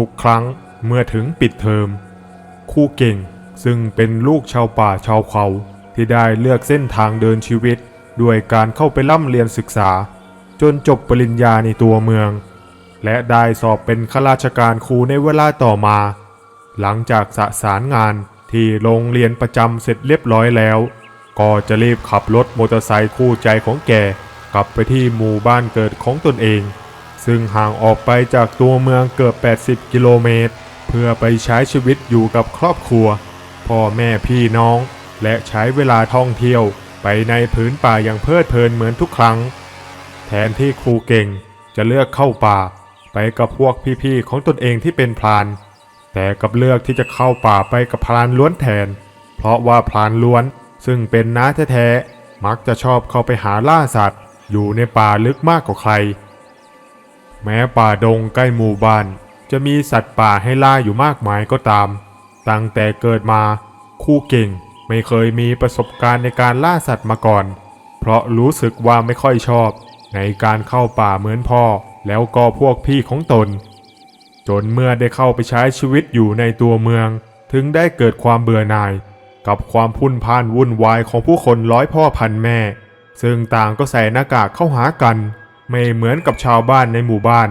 ทุกครั้งเมื่อถึงปิดเทอมครูเก่งซึ่งเป็นลูกชาวป่าชาวเขา ที่ได้เลือกเส้นทางเดินชีวิต ด้วยการเข้าไปร่ำเรียนศึกษา จนจบปริญญาในตัวเมือง และได้สอบเป็นข้าราชการครูในเวลาต่อมา หลังจากสะสารงานที่โรงเรียนประจำเสร็จเรียบร้อยแล้ว ก็จะรีบขับรถมอเตอร์ไซค์คู่ใจของแกกลับไปที่หมู่บ้านเกิดของตนเอง ซึ่งห่างออกไปจากตัวเมืองเกือบ 80 กิโลเมตร เพื่อไปใช้ชีวิตอยู่กับครอบครัว พ่อแม่พี่น้อง และใช้เวลาท่องเที่ยวไปในพื้นป่าอย่างเพลิดเพลินเหมือนทุกครั้ง แทนที่ครูเก่งจะเลือกเข้าป่า ไปกับพวกพี่ๆของตนเองที่เป็นพราน แต่กับเลือกที่จะเข้าป่าไปกับพรานล้วนแทน เพราะว่าพรานล้วนซึ่งเป็นน้าแท้ๆมักจะชอบเข้าไปหาล่าสัตว์ อยู่ในป่าลึกมากกว่าใคร แม้ป่าดงใกล้หมู่บ้าน จะมีสัตว์ป่าให้ล่าอยู่มากมายก็ตาม ตั้งแต่เกิดมาคู่เก่งไม่เคยมีประสบการณ์ในการล่าสัตว์มาก่อน เพราะรู้สึกว่าไม่ค่อยชอบ ในการเข้าป่าเหมือนพ่อ แล้วก็พวกพี่ของตน จนเมื่อได้เข้าไปใช้ชีวิตอยู่ในตัวเมือง ถึงได้เกิดความเบื่อหน่าย กับความพุ่นพ่านวุ่นวายของผู้คนร้อยพ่อพันแม่ ซึ่งต่างก็ใส่หน้ากากเข้าหากัน ไม่เหมือนกับชาวบ้านในหมู่บ้าน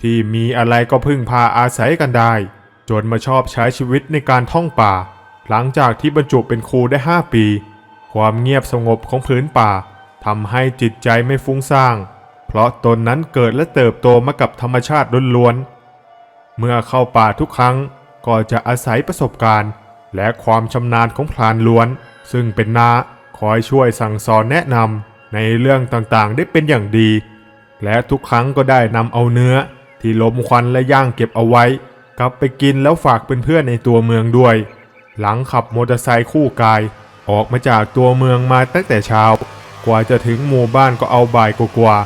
ที่มีอะไรก็พึ่งพาอาศัยกันได้ จนมาชอบใช้ชีวิตในการท่องป่า หลังจากที่บรรจุเป็นครูได้ 5 ปี ความเงียบสงบของพื้นป่าทำให้จิตใจไม่ฟุ้งซ่านเพราะตนนั้นเกิดและเติบโตมากับธรรมชาติล้วนๆ เมื่อเข้าป่าทุกครั้งก็จะอาศัยประสบการณ์ และความชำนาญของพรานล้วน ซึ่งเป็นนาคอยช่วยสั่งสอนแนะนำในเรื่องต่างๆ ได้เป็นอย่างดี และทุกครั้งก็ได้นำเอาเนื้อ ที่ลมควันและย่างเก็บเอาไว้ กลับไปกินแล้วฝากเพื่อนๆในตัวเมืองด้วย หลังขับมอเตอร์ไซค์คู่กาย ออกมาจากตัวเมืองมาตั้งแต่เช้า กว่าจะถึงหมู่บ้านก็เอาบ่ายกว่า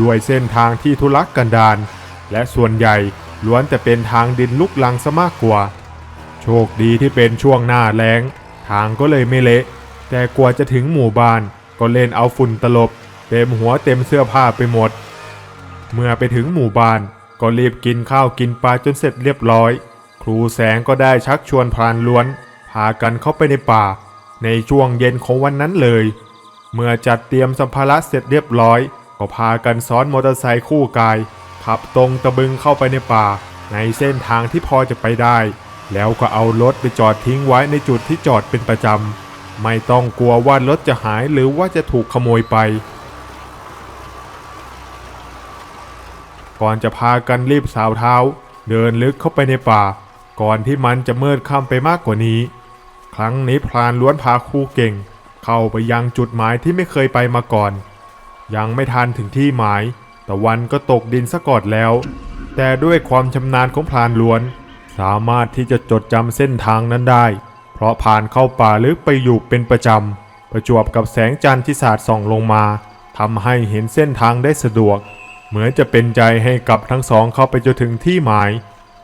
ด้วยเส้นทางที่ทุลักกันดารและส่วนใหญ่ล้วนแต่เป็นทางดินลุกลังซะมากกว่า โชคดีที่เป็นช่วงหน้าแล้ง ทางก็เลยไม่เละ แต่กว่าจะถึงหมู่บ้านก็เล่นเอาฝุ่นตลบ เต็มหัวเต็มเสื้อผ้าไปหมด เมื่อไปถึงหมู่บ้านก็รีบกินข้าวกินปลาจนเสร็จเรียบร้อย ครูแสงก็ได้ชักชวนพรานล้วน พากันเข้าไปในป่า ในช่วงเย็นของวันนั้นเลย เมื่อจัดเตรียมสัมภาระเสร็จเรียบร้อย ก็พากันซ้อนมอเตอร์ไซค์คู่กาย ขับตรงตะบึงเข้าไปในป่า ในเส้นทางที่พอจะไปได้ แล้วก็เอารถไปจอดทิ้งไว้ในจุดที่จอดเป็นประจำไม่ต้องกลัวว่ารถจะหายหรือว่าจะถูกขโมยไป ก่อนจะพากันรีบสาวเท้า เดินลึกเข้าไปในป่า ก่อนที่มันจะมืดค่ำไปมากกว่านี้ ครั้งนี้พรานล้วนพาครูเก่ง เข้าไปยังจุดหมายที่ไม่เคยไปมาก่อน ยังไม่ทันถึงที่หมายตะวันก็ตกดินซะก่อนแล้ว แต่ด้วยความชำนาญของพรานล้วน สามารถที่จะจดจำเส้นทางนั้นได้ เพราะผ่านเข้าป่าลึกไปอยู่เป็นประจำประจวบกับแสงจันทร์ที่สาดส่องลงมาทำให้เห็นเส้นทางได้สะดวก เหมือนจะเป็นใจให้กับทั้งสองเข้าไปจนถึงที่หมาย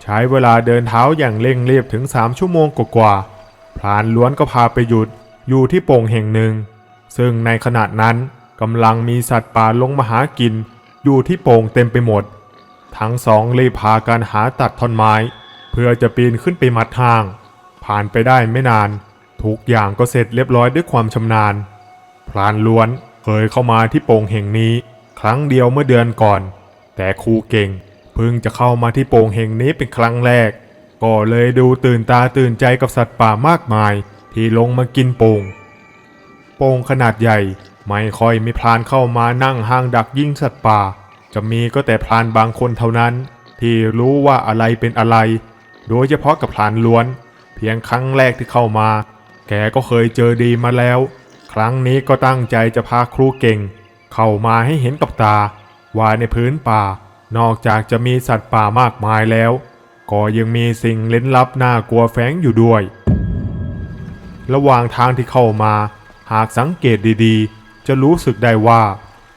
ใช้เวลาเดินเท้าอย่างเร่งรีบถึง3ชั่วโมงกว่าๆพรานล้วนก็พาไปหยุดอยู่ที่โป่งแห่งหนึ่ง ซึ่งในขณะนั้นกำลังมีสัตว์ป่าลงมาหากิน อยู่ที่โป่งเต็มไปหมด ทั้งสองรีบพากันหาตัดท่อนไม้ เพื่อจะปีนขึ้นไปมัดทาง ผ่านไปได้ไม่นาน ทุกอย่างก็เสร็จเรียบร้อยด้วยความชำนาญพรานล้วนเคยเข้ามาที่โป่งแห่งนี้ ครั้งเดียวเมื่อเดือนก่อน แต่ครูเก่งเพิ่งจะเข้ามาที่โป่งแห่งนี้เป็นครั้งแรก ก็เลยดูตื่นตาตื่นใจกับสัตว์ป่ามากมาย ที่ลงมากินโป่ง โป่งขนาดใหญ่ไม่ค่อยมีพรานเข้ามานั่งห้างดักยิงสัตว์ป่า จะมีก็แต่พรานบางคนเท่านั้น ที่รู้ว่าอะไรเป็นอะไร โดยเฉพาะกับพรานล้วน เพียงครั้งแรกที่เข้ามา แกก็เคยเจอดีมาแล้ว ครั้งนี้ก็ตั้งใจจะพาครูเก่ง เข้ามาให้เห็นกับตา ว่าในพื้นป่านอกจากจะมีสัตว์ป่ามากมายแล้ว ก็ยังมีสิ่งเล้นลับน่ากลัวแฝงอยู่ด้วย ระหว่างทางที่เข้ามา หากสังเกตดีๆ จะรู้สึกได้ว่า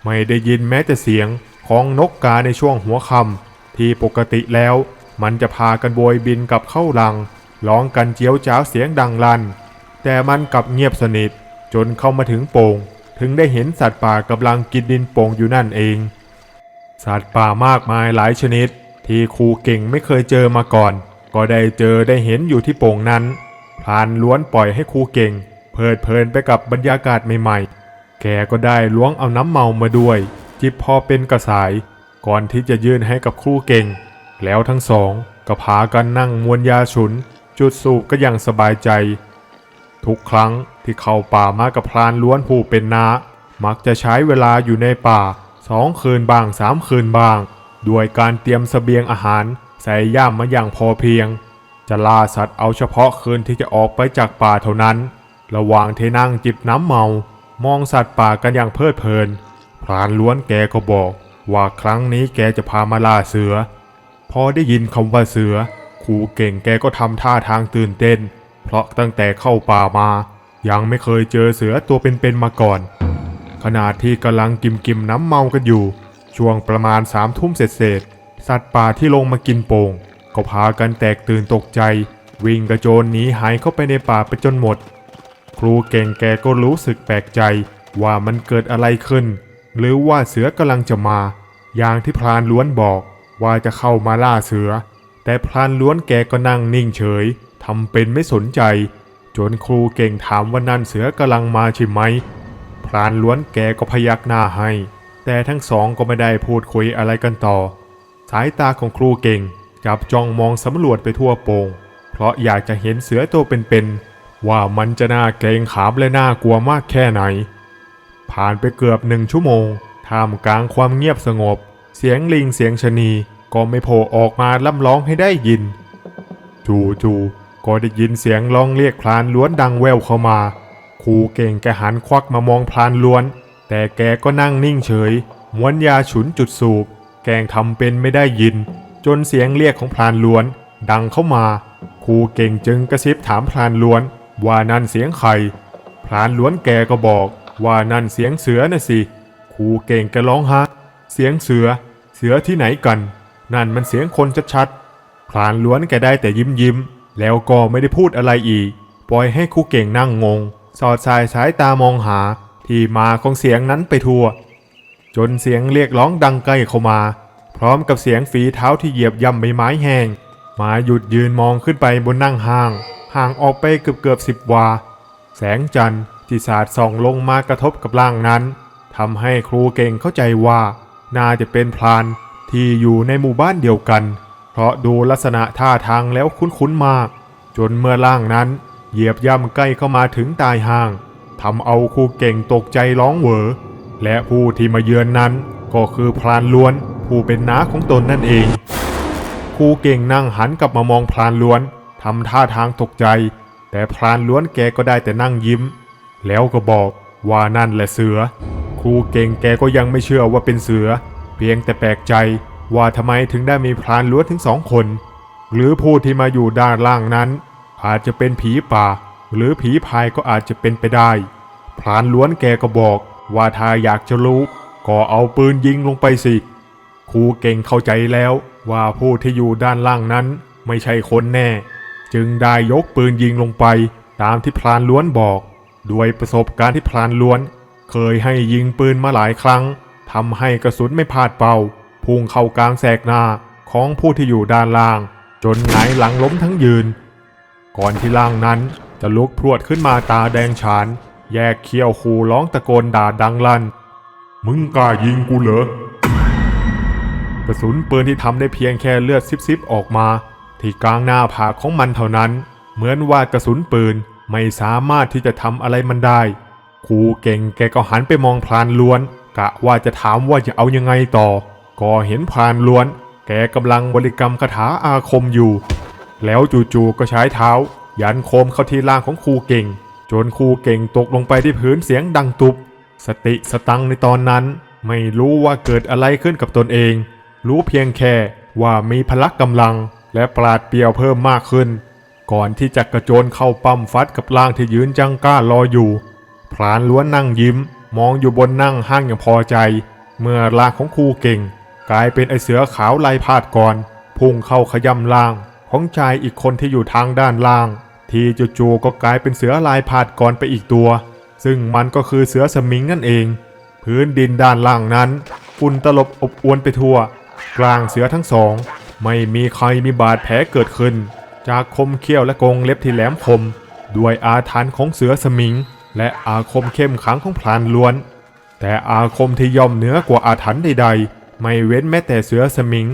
ไม่ได้ยินแม้แต่เสียงของนกกาในช่วงหัวค่ำที่ปกติแล้วมันจะพากันโบยบินกับเข้ารังร้องกันเจียวจ้าวเสียงดังลั่น แต่มันกลับเงียบสนิทจนเข้ามาถึงโป่ง ถึงได้เห็นสัตว์ป่ากำลังกินดินโป่งอยู่นั่นเอง สัตว์ป่ามากมายหลายชนิด ที่ครูเก่งไม่เคยเจอมาก่อน ก็ได้เจอได้เห็นอยู่ที่โป่งนั้นพรานล้วนปล่อยให้ครูเก่ง เพลิดเพลินไปกับบรรยากาศใหม่ๆ แกก็ได้ล้วงเอาน้ำเมามาด้วย จิบพอเป็นกระสาย ก่อนที่จะยื่นให้กับครูเก่ง แล้วทั้งสองก็พากันนั่งมวนยาฉุน จุดสูบก็อย่างสบายใจ ทุกครั้งที่เข้าป่ามากับพรานล้วนผู้เป็นนามักจะใช้เวลาอยู่ในป่าสองคืนบ้างสามคืนบ้างด้วยการเตรียมเสบียงอาหารใส่ย่ามมาอย่างพอเพียง จะล่าสัตว์เอาเฉพาะคืนที่จะออกไปจากป่าเท่านั้น ระหว่างเทนั่งจิบน้ำเมา มองสัตว์ป่ากันอย่างเพลิดเพลิน พรานล้วนแกก็บอก ว่าครั้งนี้แกจะพามาล่าเสือ พอได้ยินคำว่าเสือ ครูเก่งแกก็ทำท่าทางตื่นเต้น เพราะตั้งแต่เข้าป่ามา ยังไม่เคยเจอเสือตัวเป็นๆมาก่อน ขณะที่กำลังกิมกิมน้ำเมากันอยู่ ช่วงประมาณสามทุ่มเศษๆสัตว์ป่าที่ลงมากินโป่งก็พากันแตกตื่นตกใจ วิ่งกระโจนหนีหายเข้าไปในป่าไปจนหมด ครูเก่งแกก็รู้สึกแปลกใจว่ามันเกิดอะไรขึ้น หรือว่าเสือกำลังจะมา อย่างที่พรานล้วนบอกว่าจะเข้ามาล่าเสือ แต่พรานล้วนแกก็นั่งนิ่งเฉยทำเป็นไม่สนใจ จนครูเก่งถามว่านั่นเสือกำลังมาใช่ไหม พรานล้วนแกก็พยักหน้าให้ แต่ทั้งสองก็ไม่ได้พูดคุยอะไรกันต่อ สายตาของครูเก่งจับจ้องมองสำรวจไปทั่วโปงเพราะอยากจะเห็นเสือตัวเป็นๆว่ามันจะน่าเกรงขามและน่ากลัวมากแค่ไหน ผ่านไปเกือบหนึ่งชั่วโมงท่ามกลางความเงียบสงบ เสียงลิงเสียงชะนีก็ไม่โผล่ออกมาล่ำร้องให้ได้ยิน จู่ๆ ก็ได้ยินเสียงร้องเรียกพลานล้วนดังแววเข้ามาครูเก่งแกหันควักมามองพลานล้วน แต่แกก็นั่งนิ่งเฉยม้วนยาฉุนจุดสูบ แกงทำเป็นไม่ได้ยิน จนเสียงเรียกของพลานล้วน ดังเข้ามาครูเก่งจึงกระซิบถามพลานล้วน ว่านั่นเสียงใครพลานล้วนแกก็บอกว่านั่นเสียงเสือน่ะสิครูเก่งแกร้องฮะเสียงเสือ เสือที่ไหนกัน นั่นมันเสียงคนชัดๆพลานล้วนแกได้แต่ยิ้มยิ้ม แล้วก็ไม่ได้พูดอะไรอีก ปล่อยให้ครูเก่งนั่งงง สอดสายสายตามองหาที่มาของเสียงนั้นไปทั่ว จนเสียงเรียกร้องดังใกล้เข้ามา พร้อมกับเสียงฝีเท้าที่เหยียบย่ำใบไม้แห้งมาหยุดยืนมองขึ้นไปบนนั่งห้าง ห่างออกไปเกือบเกือบสิบวา แสงจันทร์ที่สาดส่องลงมากระทบกับร่างนั้นทำให้ครูเก่งเข้าใจว่า น่าจะเป็นพรานที่อยู่ในหมู่บ้านเดียวกัน เพราะดูลักษณะท่าทางแล้วคุ้นๆมาก จนเมื่อร่างนั้น เหยียบย่ำใกล้เข้ามาถึงตายห่างทำเอาครูเก่งตกใจร้องเหวอ และผู้ที่มาเยือนนั้น ก็คือพรานล้วน ผู้เป็นน้าของตนนั่นเองครูเก่งนั่งหันกลับมามองพรานล้วนทำท่าทางตกใจ แต่พรานล้วนแกก็ได้แต่นั่งยิ้ม แล้วก็บอกว่านั่นแหละเสือครูเก่งแกก็ยังไม่เชื่อว่าเป็นเสือ เพียงแต่แปลกใจ ว่าทำไมถึงได้มีพรานล้วนถึงสองคน หรือผู้ที่มาอยู่ด้านล่างนั้น อาจจะเป็นผีป่า หรือผีพายก็อาจจะเป็นไปได้ พรานล้วนแกก็บอก ว่าถ้าอยากจะรู้ ก็เอาปืนยิงลงไปสิครูเก่งเข้าใจแล้วว่าผู้ที่อยู่ด้านล่างนั้นไม่ใช่คนแน่ จึงได้ยกปืนยิงลงไปตามที่พรานล้วนบอก ด้วยประสบการณ์ที่พรานล้วน เคยให้ยิงปืนมาหลายครั้งทำให้กระสุนไม่พลาดเป้า พุ่งเข้ากลางแสกหน้าของผู้ที่อยู่ด้านล่าง จนหงายหลังล้มทั้งยืน ก่อนที่ร่างนั้นจะลุกพรวดขึ้นมาตาแดงฉาน แยกเขี้ยวคูร้องตะโกนด่าดังลั่น มึงกล้ายิงกูเหรอกระสุนปืนที่ทำได้เพียงแค่เลือดซิบๆออกมา ที่กลางหน้าผากของมันเท่านั้น เหมือนว่ากระสุนปืนไม่สามารถที่จะทำอะไรมันได้ครูเก่งแกก็หันไปมองพรานล้วน กะว่าจะถามว่าจะเอายังไงต่อ ก็เห็นพรานล้วน แกกำลังบริกรรมคาถาอาคมอยู่ แล้วจู่ๆก็ใช้เท้า ยันโคมเข้าที่ล่างของครูเก่ง จนครูเก่งตกลงไปที่พื้นเสียงดังตุบ สติสตังในตอนนั้น ไม่รู้ว่าเกิดอะไรขึ้นกับตนเอง รู้เพียงแค่ว่ามีพลักกำลังและปราดเปรียวเพิ่มมากขึ้น ก่อนที่จะกระโจนเข้าปั้มฟัดกับร่างที่ยืนจังก้ารออยู่พรานล้วนนั่งยิ้ม มองอยู่บนนั่งห้างอย่างพอใจ เมื่อร่างของครูเก่ง กลายเป็นไอเสือขาวลายพาดก่อนพุ่งเข้าขย่ำล่าง ของชายอีกคนที่อยู่ทางด้านล่าง ที่จู่ๆก็กลายเป็นเสือลายพาดก่อนไปอีกตัว ซึ่งมันก็คือเสือสมิงนั่นเอง พื้นดินด้านล่างนั้นฝุ่นตลบอบอวนไปทั่ว กลางเสือทั้งสอง ไม่มีใครมีบาดแผลเกิดขึ้น จากคมเขี้ยวและกรงเล็บที่แหลมคม ด้วยอาถรรพ์ของเสือสมิง และอาคมเข้มขลังของพรานล้วน แต่อาคมที่ย่อมเหนือกว่าอาถรรพ์ใดๆ ไม่เว้นแม้แต่เสือสมิง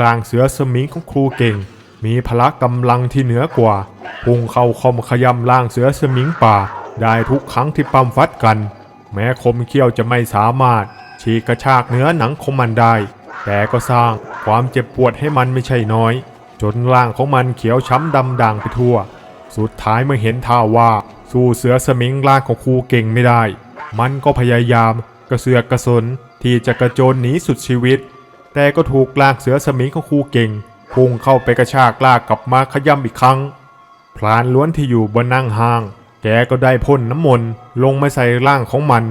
ร่างเสือสมิงของครูเก่ง มีพละกำลังที่เหนือกว่า พุ่งเข้าคมขยำล่างเสือสมิงป่า ได้ทุกครั้งที่ปั้มฟัดกัน แม้คมเขี้ยวจะไม่สามารถ ฉีกกระชากเนื้อหนังของมันได้ แต่ก็สร้างความเจ็บปวดให้มันไม่ใช่น้อย จนร่างของมันเขียวช้ำดำด่างไปทั่ว สุดท้ายเมื่อเห็นท่าว่า สู้เสือสมิงล่างของครูเก่งไม่ได้ มันก็พยายาม กระเสือกกระสนที่จะกระโจนหนีสุดชีวิต แต่ก็ถูกลากเสือสมิงของครูเก่งพุ่งเข้าไปกระชากลากกลับมาขย้ำอีกครั้งพรานล้วนที่อยู่บนนั่งห้าง แกก็ได้พ่นน้ำมนต์ลงมาใส่ร่างของมัน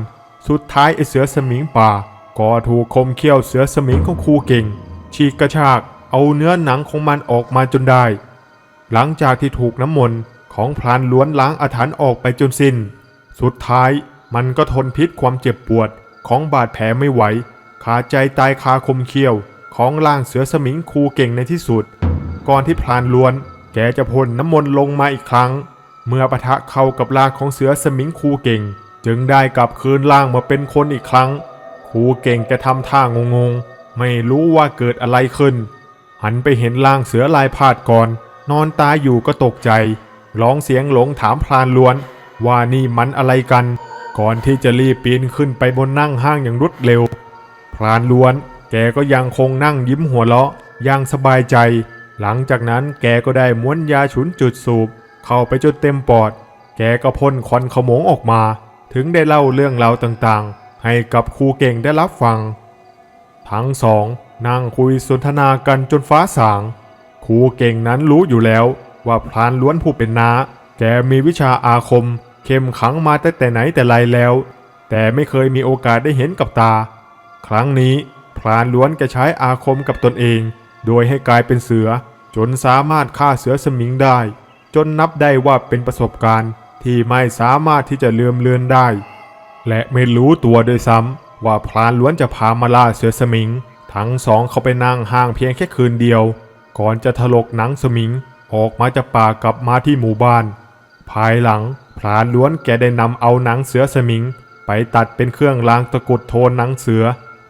สุดท้ายไอเสือสมิงป่า ก็ถูกคมเขี้ยวเสือสมิงของครูเก่ง ฉีกกระชากเอาเนื้อหนังของมันออกมาจนได้ หลังจากที่ถูกน้ำมนต์ของพรานล้วนล้างอาถรรพ์ออกไปจนสิ้น สุดท้ายมันก็ทนพิษความเจ็บปวด ของบาดแผลไม่ไหว ขาดใจตายคาคมเขี้ยว ของล่างเสือสมิงคูเก่งในที่สุด ก่อนที่พรานล้วน แกจะพ่นน้ำมนต์ลงมาอีกครั้ง เมื่อปะทะเข้ากับร่างของเสือสมิงคูเก่ง จึงได้กลับคืนร่างมาเป็นคนอีกครั้ง คูเก่งจะทำท่างงงๆ ไม่รู้ว่าเกิดอะไรขึ้น หันไปเห็นร่างเสือลายพาดก่อน นอนตายอยู่ก็ตกใจ ร้องเสียงหลงถามพรานล้วน ว่านี่มันอะไรกัน ก่อนที่จะรีบปีนขึ้นไปบนนั่งห้างอย่างรวดเร็ว พรานล้วน แกก็ยังคงนั่งยิ้มหัวเราะอย่างสบายใจ หลังจากนั้นแกก็ได้ม้วนยาฉุนจุดสูบ เข้าไปจนเต็มปอด แกก็พ่นควันขโมงออกมา ถึงได้เล่าเรื่องราวต่างๆ ให้กับครูเก่งได้รับฟัง ทั้งสองนั่งคุยสนทนากันจนฟ้าสางครูเก่งนั้นรู้อยู่แล้วว่าพรานล้วนผู้เป็นน้าแกมีวิชาอาคม เข้มขังมาตั้งแต่ไหนแต่ไรแล้ว แต่ไม่เคยมีโอกาสได้เห็นกับตา ครั้งนี้พรานล้วนจะใช้อาคมกับตนเอง โดยให้กลายเป็นเสือ จนสามารถฆ่าเสือสมิงได้ จนนับได้ว่าเป็นประสบการณ์ที่ไม่สามารถที่จะเลืมเลือนได้ และไม่รู้ตัวโดยซ้ำว่าพรานล้วนจะพามาล่าเสือสมิง ทั้งสองเขาไปนั่งห่างเพียงแค่คืนเดียว ก่อนจะถลกหนังสมิงออกมาจากป่ากลับมาที่หมู่บ้าน ภายหลัง พรานล้วนแกได้นำเอาหนังเสือสมิง ไปตัดเป็นเครื่องรางตะกุดโทนหนังเสือ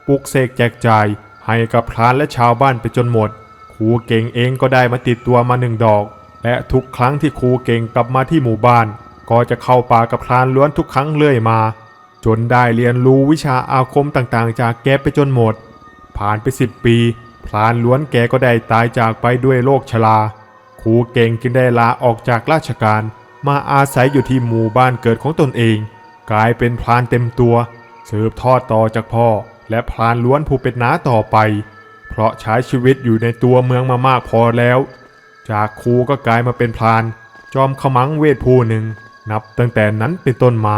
ปลุกเสกแจกจ่าย ให้กับพรานและชาวบ้านไปจนหมดครูเก่งเองก็ได้มาติดตัวมาหนึ่งดอก และทุกครั้งที่ครูเก่งกลับมาที่หมู่บ้าน ก็จะเข้าป่ากับพรานล้วนทุกครั้งเรื่อยมา จนได้เรียนรู้วิชาอาคมต่างๆ จากแกไปจนหมด ผ่านไปสิบปีพรานล้วนแกก็ได้ตายจากไปด้วยโรคชราครูเก่งจึงได้ลาออกจากราชการ มาอาศัยอยู่ที่หมู่บ้านเกิดของตนเอง กลายเป็นพรานเต็มตัว สืบทอดต่อจากพ่อและพรานล้วนผู้เป็นน้าต่อไป เพราะใช้ชีวิตอยู่ในตัวเมืองมามากพอแล้ว จากครูก็กลายมาเป็นพราน จอมขมังเวทผู้หนึ่ง นับตั้งแต่นั้นเป็นต้นมา